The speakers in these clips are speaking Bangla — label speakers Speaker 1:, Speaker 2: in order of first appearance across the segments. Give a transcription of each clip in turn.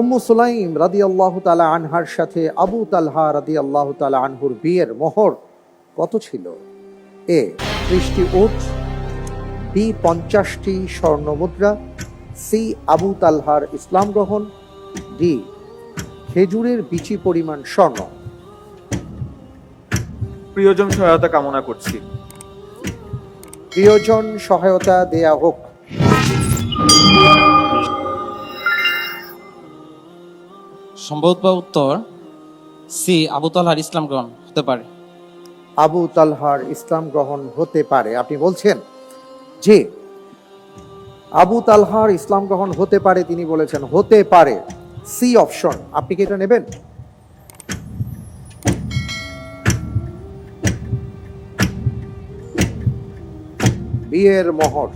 Speaker 1: উম্মু সুলাইম রাদি আল্লাহ তালা আনহার সাথে আবু তালহা রাদি আল্লাহ তালা আনহুর বিয়ের মোহর কত ছিল? এ ত্রিশটি উট বি পঞ্চাশটি স্বর্ণ মুদ্রা সি আবু তালহার ইসলাম গ্রহণ ডি খেজুরের বিচি পরিমাণ স্বর্ণ।
Speaker 2: প্রিয়জন সহায়তা কামনা করছি।
Speaker 1: প্রিয়জন সহায়তা দেয়া হোক।
Speaker 3: সম্ভবত বা উত্তর, সি, আবু তালহার ইসলাম গ্রহণ হতে পারে।
Speaker 1: আবু তালহার ইসলাম গ্রহণ হতে পারে। আপনি বলছেন যে আবু তালহার ইসলাম গ্রহণ হতে পারে, তিনি বলেছেন হতে পারে। সি অপশন, আপনি কি এটা নেবেন? বিয়ের মহর,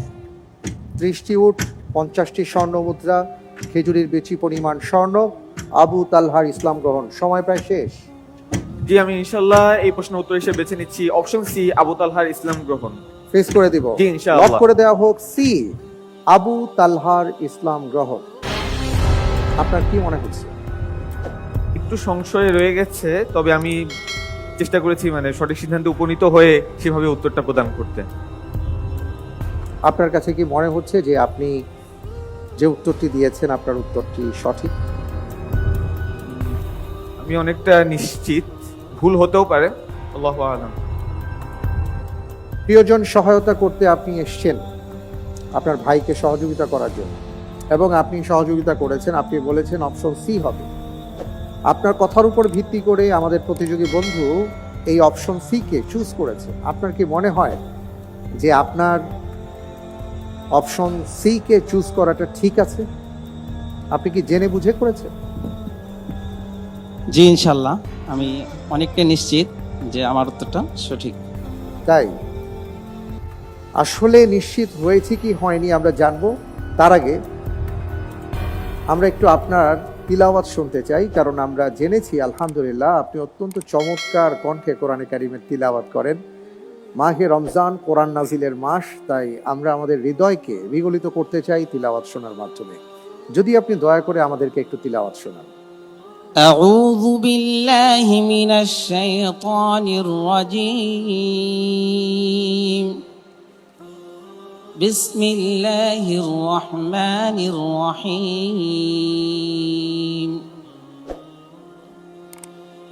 Speaker 1: ত্রিশটি উট, পঞ্চাশটি স্বর্ণ মুদ্রা, খেজুরির বেচি পরিমাণ স্বর্ণ আবু তালহার ইসলাম গ্রহণ। সময় প্রায় শেষ।
Speaker 2: জি আমি ইনশাল্লাহ এই প্রশ্নের উত্তর হিসেবে বেছে নিচ্ছি অপশন সি আবু তালহার ইসলাম গ্রহণ।
Speaker 1: ফেস করে দিব।
Speaker 2: জি, ইনশাআল্লাহ।
Speaker 1: লক করে দেওয়া হোক সি আবু তালহার ইসলাম গ্রহণ। আপনার কি মনে হচ্ছে?
Speaker 2: একটু সংশয়ে রয়ে গেছে তবে আমি চেষ্টা করেছি মানে সঠিক সিদ্ধান্তে উপনীত হয়ে সেভাবে উত্তরটা প্রদান করতে।
Speaker 1: আপনার কাছে কি মনে হচ্ছে যে আপনি যে উত্তরটি দিয়েছেন আপনার উত্তরটি সঠিক?
Speaker 2: আমি অনেকটা নিশ্চিত, ভুল হতেও পারে, আল্লাহ আলম।
Speaker 1: প্রিয়জন সহায়তা করতে আপনি এসছেন আপনার ভাইকে সহযোগিতা করার জন্য, এবং আপনি সহযোগিতা করেছেন, আপনি বলেছেন অপশন সি হবে। আপনার কথার উপর ভিত্তি করে আমাদের প্রতিযোগী বন্ধু এই অপশন সি কে চুজ করেছে। আপনার কি মনে হয় যে আপনার অপশন সি কে চুজ করাটা ঠিক আছে? আপনি কি জেনে বুঝে করেছেন?
Speaker 3: জি, ইনশাল্লাহ। আমি অনেকটা নিশ্চিত যে আমার উত্তরটা সঠিক।
Speaker 1: তাই? আসলে নিশ্চিত হয়েছে কি হয়নি আমরা জানব। তার আগে আমরা একটু আপনার তিলাওয়াত শুনতে চাই, কারণ আমরা জেনেছি, আলহামদুলিল্লাহ, আপনি অত্যন্ত চমৎকার কণ্ঠে কোরআনে কারিমের তিলাওয়াত করেন। মাহে রমজান কোরআন নাজিলের মাস, তাই আমরা আমাদের হৃদয়কে বিগলিত করতে চাই তিলাওয়াত শোনার মাধ্যমে। যদি আপনি দয়া করে আমাদেরকে একটু তিলাওয়াত শোনান।
Speaker 3: أعوذ بالله من الشيطان الرجيم. بسم الله الرحمن الرحيم.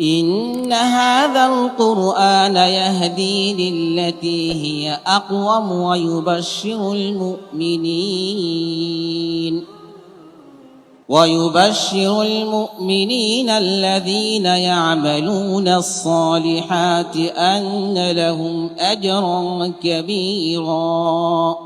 Speaker 3: إن هذا القرآن يهدي للتي هي أقوم ويبشر المؤمنين. ويبشر المؤمنين الذين يعملون الصالحات أن لهم أجرا كبيرا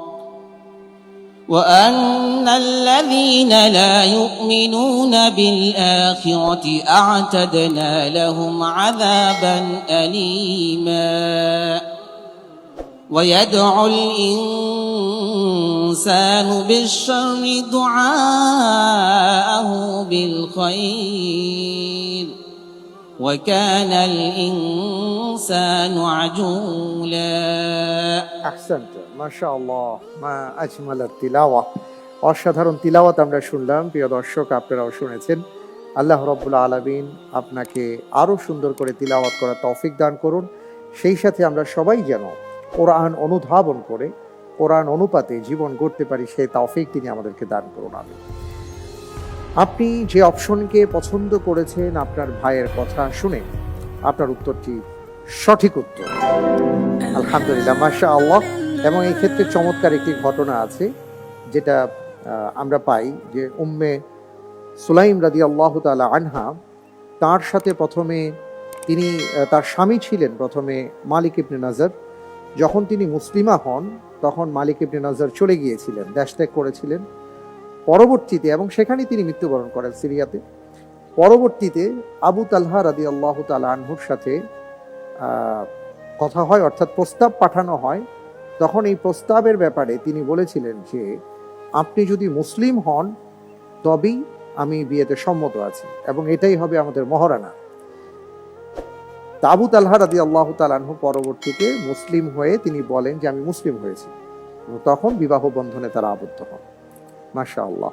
Speaker 3: وأن الذين لا يؤمنون بالآخرة أعتدنا لهم عذابا أليما ويدعو الإنسان بالشر دعاءه بالخير وكان الإنسان عجولا
Speaker 1: আহসান্ত মাশাআল্লাহ মা আজমালাত তিলাওয়া অসাধারণ তিলাওয়াত আমরা শুনলাম প্রিয় দর্শক আপনারাও শুনেছেন আল্লাহ রব্বুল আলামিন আপনাকে আরো সুন্দর করে তিলাওয়াত করার তৌফিক দান করুন সেই সাথে আমরা সবাই যেন কোরআন অনুধাবন করে কোরআন অনুপাতে জীবন গড়তে পারি সেই তৌফিক তিনি আমাদেরকে দান করুন আমি আপনি যে অপশনকে পছন্দ করেছেন, আপনার ভাইয়ের কথা শুনে আপনার উত্তরটি সঠিক উত্তর। আলহামদুলিল্লাহ মাশা আল্লাহ এবং এই ক্ষেত্রে চমৎকার একটি ঘটনা আছে, যেটা আমরা পাই যে উম্মে সুলাইম রাদি আল্লাহ তালা আনহা, তার সাথে প্রথমে তিনি তার স্বামী ছিলেন প্রথমে মালিক ইবনে নজর যখন তিনি মুসলিমা হন, তখন মালিক ইবনে নজর চলে গিয়েছিলেন, দেশ ত্যাগ করেছিলেন। পরবর্তীতে এবং সেখানেই তিনি মৃত্যুবরণ করেন সিরিয়াতে। পরবর্তীতে আবু তালহা রাদি আল্লাহ তালা আনহুর সাথে কথা হয়, অর্থাৎ প্রস্তাব পাঠানো হয়। তখন এই প্রস্তাবের ব্যাপারে তিনি বলেছিলেন যে, আপনি যদি মুসলিম হন, তবেই আমি বিয়েতে সম্মত আছি এবং এটাই হবে আমাদের মহারানা। তাবু তালহা রাদি আল্লাহ তালাহ পরবর্তীতে মুসলিম হয়ে তিনি বলেন যে, আমি মুসলিম হয়েছি। তখন বিবাহ বন্ধনে তারা আবদ্ধ হন। মাশা আল্লাহ